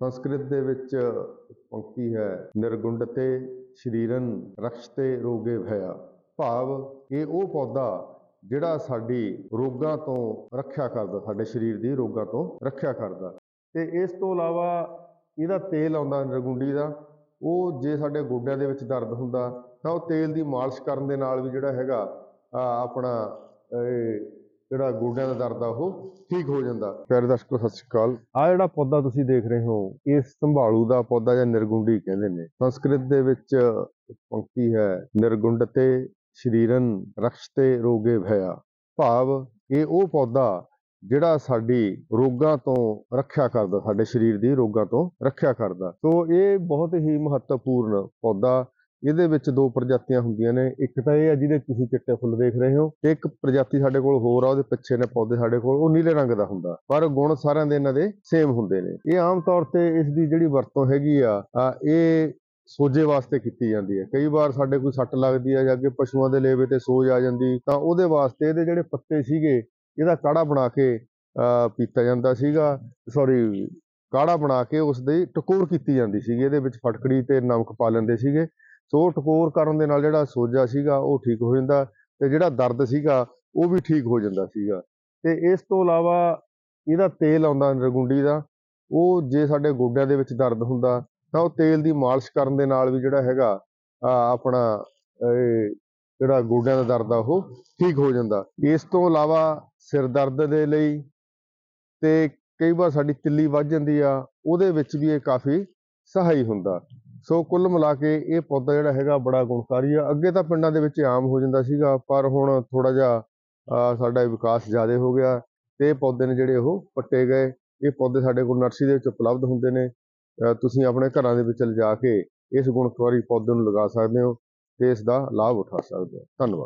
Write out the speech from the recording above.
ਸੰਸਕ੍ਰਿਤ ਦੇ ਵਿੱਚ ਪੰਕਤੀ ਹੈ, ਨਿਰਗੁੰਡਤੇ ਸ਼ਰੀਰਨ ਰਕਸ਼ਤੇ ਰੋਗੇ ਭਇਆ। ਭਾਵ ਇਹ ਉਹ ਪੌਦਾ ਜਿਹੜਾ ਸਾਡੀ ਰੋਗਾਂ ਤੋਂ ਰੱਖਿਆ ਕਰਦਾ, ਸਾਡੇ ਸਰੀਰ ਦੀ ਰੋਗਾਂ ਤੋਂ ਰੱਖਿਆ ਕਰਦਾ। ਤੇ ਇਸ ਤੋਂ ਇਲਾਵਾ ਇਹਦਾ ਤੇਲ ਆਉਂਦਾ ਨਿਰਗੁੰਡੀ ਦਾ, ਉਹ ਜੇ ਸਾਡੇ ਗੋਡਿਆਂ ਦੇ ਵਿੱਚ ਦਰਦ ਹੁੰਦਾ ਤਾਂ ਉਹ ਤੇਲ ਦੀ ਮਾਲਿਸ਼ ਕਰਨ ਦੇ ਨਾਲ ਵੀ ਜਿਹੜਾ ਹੈਗਾ ਆਪਣਾ, ਇਹ ਜਿਹੜਾ ਗੋਡਿਆਂ ਦਾ ਦਰਦ ਆ, ਉਹ ਠੀਕ ਹੋ ਜਾਂਦਾ। ਪਿਆਰੇ ਦਰਸ਼ਕੋ, ਸਤਿ ਸ਼੍ਰੀ ਅਕਾਲ। ਆ ਜਿਹੜਾ ਪੌਦਾ ਤੁਸੀਂ ਦੇਖ ਰਹੇ ਹੋ, ਇਹ ਸੰਭਾਲੂ ਦਾ ਪੌਦਾ ਜਾਂ ਨਿਰਗੁੰਡੀ ਕਹਿੰਦੇ ਨੇ। ਸੰਸਕ੍ਰਿਤ ਦੇ ਵਿੱਚ ਪੰਕਤੀ ਹੈ ਨਿਰਗੁੰਡਤੇ ਸ਼ਰੀਰਨ ਰਕਸ਼ਤੇ ਰੋਗੇ ਭਇਆ। ਭਾਵ ਇਹ ਉਹ ਪੌਦਾ ਜਿਹੜਾ ਸਾਡੀ ਰੋਗਾਂ ਤੋਂ ਰੱਖਿਆ ਕਰਦਾ, ਸਾਡੇ ਸਰੀਰ ਦੀ ਰੋਗਾਂ ਤੋਂ ਰੱਖਿਆ ਕਰਦਾ। ਸੋ ਇਹ ਬਹੁਤ ਹੀ ਮਹੱਤਵਪੂਰਨ ਪੌਦਾ ਇਹਦੇ ਵਿੱਚ ਦੋ ਪ੍ਰਜਾਤੀਆਂ ਹੁੰਦੀਆਂ ਨੇ। ਇੱਕ ਤਾਂ ਇਹ ਆ ਜਿਹਦੇ ਤੁਸੀਂ ਚਿੱਟੇ ਫੁੱਲ ਦੇਖ ਰਹੇ ਹੋ ਤੇ ਇੱਕ ਪ੍ਰਜਾਤੀ ਸਾਡੇ ਕੋਲ ਹੋਰ ਆ, ਉਹਦੇ ਪਿੱਛੇ ਨੇ ਪੌਦੇ ਸਾਡੇ ਕੋਲ, ਉਹ ਨੀਲੇ ਰੰਗ ਦਾ ਹੁੰਦਾ। ਪਰ ਗੁਣ ਸਾਰਿਆਂ ਦੇ ਇਹਨਾਂ ਦੇ ਸੇਮ ਹੁੰਦੇ ਨੇ। ਇਹ ਆਮ ਤੌਰ ਤੇ ਇਸ ਦੀ ਜਿਹੜੀ ਵਰਤੋਂ ਹੈਗੀ ਆ ਇਹ ਸੋਜੇ ਵਾਸਤੇ ਕੀਤੀ ਜਾਂਦੀ ਹੈ। ਕਈ ਵਾਰ ਸਾਡੇ ਕੋਈ ਸੱਟ ਲੱਗਦੀ ਹੈ ਜਾਂ ਅੱਗੇ ਪਸ਼ੂਆਂ ਦੇ ਲੇਵੇ ਤੇ ਸੋਜ ਆ ਜਾਂਦੀ, ਤਾਂ ਉਹਦੇ ਵਾਸਤੇ ਇਹਦੇ ਜਿਹੜੇ ਪੱਤੇ ਸੀਗੇ, ਇਹਦਾ ਕਾੜਾ ਬਣਾ ਕੇ ਪੀਤਾ ਜਾਂਦਾ ਸੀਗਾ। ਸੌਰੀ ਕਾੜਾ ਬਣਾ ਕੇ ਉਸ ਦੀ ਟਕੋਰ ਕੀਤੀ ਜਾਂਦੀ ਸੀਗੀ। ਇਹਦੇ ਵਿੱਚ ਫਟਕੜੀ ਤੇ ਨਮਕ ਪਾ ਲੈਂਦੇ ਸੀਗੇ। ਸੋ ਟਕੋਰ ਕਰਨ ਦੇ ਨਾਲ ਜਿਹੜਾ ਸੋਜਾ ਸੀਗਾ, ਉਹ ਠੀਕ ਹੋ ਜਾਂਦਾ ਤੇ ਜਿਹੜਾ ਦਰਦ ਸੀਗਾ, ਉਹ ਵੀ ਠੀਕ ਹੋ ਜਾਂਦਾ ਸੀਗਾ। ਤੇ ਇਸ ਤੋਂ ਇਲਾਵਾ ਇਹਦਾ ਤੇਲ ਆਉਂਦਾ ਨਿਰਗੁੰਡੀ ਦਾ, ਉਹ ਜੇ ਸਾਡੇ ਗੋਡਿਆਂ ਦੇ ਵਿੱਚ ਦਰਦ ਹੁੰਦਾ, ਤਾਂ ਉਹ ਤੇਲ ਦੀ ਮਾਲਿਸ਼ ਕਰਨ ਦੇ ਨਾਲ ਵੀ ਜਿਹੜਾ ਹੈਗਾ ਆਪਣਾ, ਇਹ ਜਿਹੜਾ ਗੋਡਿਆਂ ਦਾ ਦਰਦ ਆ, ਉਹ ਠੀਕ ਹੋ ਜਾਂਦਾ। ਇਸ ਤੋਂ ਇਲਾਵਾ ਸਿਰ ਦਰਦ ਦੇ ਲਈ ਤੇ ਕਈ ਵਾਰ ਸਾਡੀ ਤਿੱਲੀ ਵੱਜ ਜਾਂਦੀ ਆ, ਉਹਦੇ ਵਿੱਚ ਵੀ ਇਹ ਕਾਫੀ ਸਹਾਈ ਹੁੰਦਾ। ਸੋ ਕੁੱਲ ਮਿਲਾ ਕੇ ਇਹ ਪੌਦਾ ਜਿਹੜਾ ਹੈਗਾ ਬੜਾ ਗੁਣਕਾਰੀ ਆ। ਅੱਗੇ ਤਾਂ ਪਿੰਡਾਂ ਦੇ ਵਿੱਚ ਆਮ ਹੋ ਜਾਂਦਾ ਸੀਗਾ, ਪਰ ਹੁਣ ਥੋੜਾ ਜਿਹਾ ਸਾਡਾ ਵਿਕਾਸ ਜ਼ਿਆਦਾ ਹੋ ਗਿਆ ਤੇ ਇਹ ਪੌਦੇ ਨੇ ਜਿਹੜੇ ਉਹ ਪੱਟੇ ਗਏ। ਇਹ ਪੌਦੇ ਸਾਡੇ ਕੋਲ ਨਰਸਰੀ ਦੇ ਵਿੱਚ ਉਪਲਬਧ ਹੁੰਦੇ ਨੇ। ਤੁਸੀਂ ਆਪਣੇ ਘਰਾਂ ਦੇ ਵਿੱਚ ਲਿਜਾ ਕੇ ਇਸ ਗੁਣਕਾਰੀ ਪੌਦੇ ਨੂੰ ਲਗਾ ਸਕਦੇ ਹੋ ਤੇ ਇਸ ਦਾ ਲਾਭ ਉਠਾ ਸਕਦੇ ਹੋ। ਧੰਨਵਾਦ।